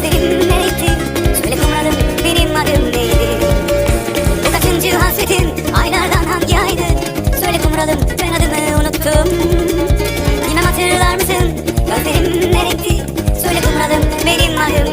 nereydi Söyle kumralım benim adım neydi? Bu kaçıncı hasretin? Aylardan hangi aydı? Söyle kumralım ben adımı unuttum. Bilmem hatırlar mısın? Gözlerim ne Söyle kumralım benim adım